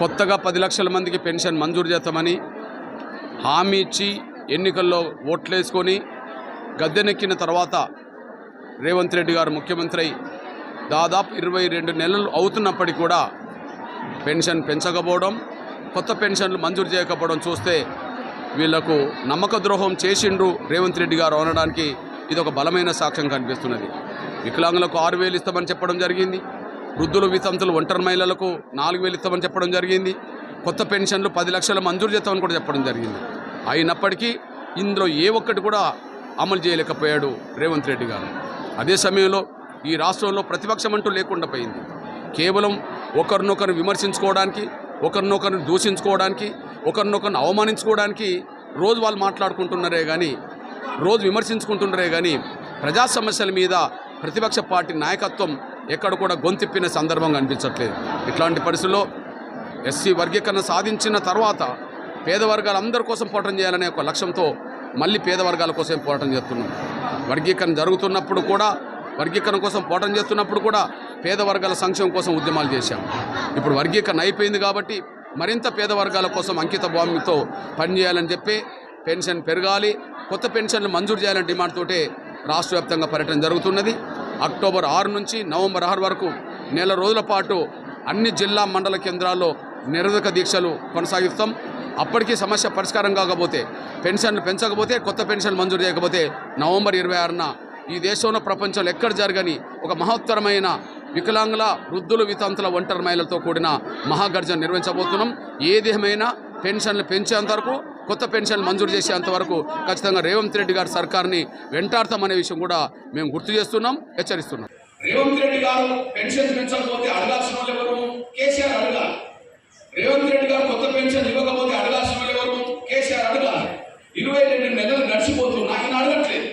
కొత్తగా పది లక్షల మందికి పెన్షన్ మంజూరు చేస్తామని హామీ ఇచ్చి ఎన్నికల్లో ఓట్లేసుకొని గద్దెనెక్కిన తర్వాత రేవంత్ రెడ్డి గారు ముఖ్యమంత్రి దాదాపు ఇరవై రెండు నెలలు అవుతున్నప్పటికీ కూడా పెన్షన్ పెంచకపోవడం కొత్త పెన్షన్లు మంజూరు చేయకపోవడం చూస్తే వీళ్ళకు నమ్మక ద్రోహం చేసిండ్రు రేవంత్ రెడ్డి గారు అనడానికి ఇది ఒక బలమైన సాక్ష్యం కనిపిస్తున్నది. వికలాంగులకు ఆరు వేలు ఇస్తామని చెప్పడం జరిగింది. వృద్ధులు వితంతులు ఒంటరి మహిళలకు నాలుగు వేలు ఇస్తామని చెప్పడం జరిగింది. కొత్త పెన్షన్లు పది లక్షలు మంజూరు చేస్తామని కూడా చెప్పడం జరిగింది. అయినప్పటికీ ఇందులో ఏ ఒక్కటి కూడా అమలు చేయలేకపోయాడు రేవంత్ రెడ్డి గారు. అదే సమయంలో ఈ రాష్ట్రంలో ప్రతిపక్షం అంటూ లేకుండా పోయింది. కేవలం ఒకరినొకరు విమర్శించుకోవడానికి ఒకరినొకరిని దూషించుకోవడానికి ఒకరినొకరిని అవమానించుకోవడానికి రోజు వాళ్ళు మాట్లాడుకుంటున్నారే కానీ రోజు విమర్శించుకుంటున్నారే కానీ ప్రజా సమస్యల మీద ప్రతిపక్ష పార్టీ నాయకత్వం ఎక్కడ కూడా గొంతిప్పిన సందర్భం కనిపించట్లేదు. ఇట్లాంటి పరిస్థితుల్లో ఎస్సీ వర్గీకరణ సాధించిన తర్వాత పేద వర్గాల అందరి కోసం పోరాటం చేయాలనే ఒక లక్ష్యంతో మళ్ళీ పేద వర్గాల కోసం పోరాటం చేస్తున్నాం. వర్గీకరణ జరుగుతున్నప్పుడు కూడా వర్గీకరణ కోసం పోరాటం చేస్తున్నప్పుడు కూడా పేద వర్గాల సంక్షేమం కోసం ఉద్యమాలు చేశాం. ఇప్పుడు వర్గీకరణ అయిపోయింది కాబట్టి మరింత పేద వర్గాల కోసం అంకిత భావంతో పనిచేయాలని చెప్పి పెన్షన్ పెరగాలి. కొత్త పెన్షన్లు మంజూరు చేయాలని డిమాండ్ తోటే రాష్ట్ర వ్యాప్తంగా పర్యటన జరుగుతున్నది. అక్టోబర్ ఆరు నుంచి నవంబర్ ఆరు వరకు నెల రోజుల పాటు అన్ని జిల్లా మండల కేంద్రాల్లో నిరోధక దీక్షలు కొనసాగిస్తాం. అప్పటికీ సమస్య పరిష్కారం కాకపోతే పెన్షన్లు పెంచకపోతే కొత్త పెన్షన్లు మంజూరు చేయకపోతే నవంబర్ ఇరవై ఆరున ఈ దేశంలో ప్రపంచంలో ఎక్కడ జరగని ఒక మహత్తరమైన వికలాంగుల వృద్ధులు వితంతుల ఒంటరి మహిళలతో కూడిన మహాగర్జన నిర్వహించబోతున్నాం. ఏదేమైనా పెన్షన్లు పెంచేంతవరకు కొత్త పెన్షన్లు మంజూరు చేసేంత వరకు ఖచ్చితంగా రేవంత్ రెడ్డి గారి సర్కార్ని వెంటాడతామనే విషయం కూడా మేము గుర్తు చేస్తున్నాం హెచ్చరిస్తున్నాం. రేవంత్ రెడ్డి గారు పెన్షన్ పెంచకపోతే అడగాల్సిన వాళ్ళు ఎవరు? కేసీఆర్ అడగాలి. రేవంత్ రెడ్డి గారు కొత్త పెన్షన్ ఇవ్వకపోతే అడగాల్సిన వాళ్ళు ఎవరు? కేసీఆర్ అడగాలి. ఇరవై రెండు నెలలు నడిచిపోతున్నా ఆయన అడగట్లేదు.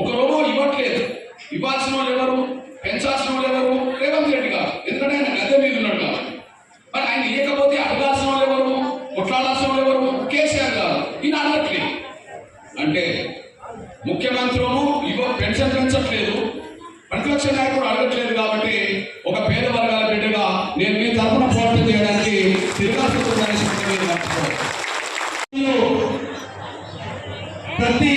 ఒక రోజు ఇవ్వట్లేదు. ఇవ్వాల్సిన వాళ్ళు ఎవరు? పెంచాల్సిన వాళ్ళు ఎవరు? రేవంత్ రెడ్డి గారు. అందరికీ అంటే ముఖ్యమంత్రులను ఇవ్వ పెన్షన్ పెంచట్లేదు ప్రతిపక్ష నాయకుడు అడగట్లేదు కాబట్టి ఒక పేద వర్గాల బిడ్డగా నేను మీ తరఫున పోరాటం చేయడానికి తిరుగుతున్నాను ప్రతి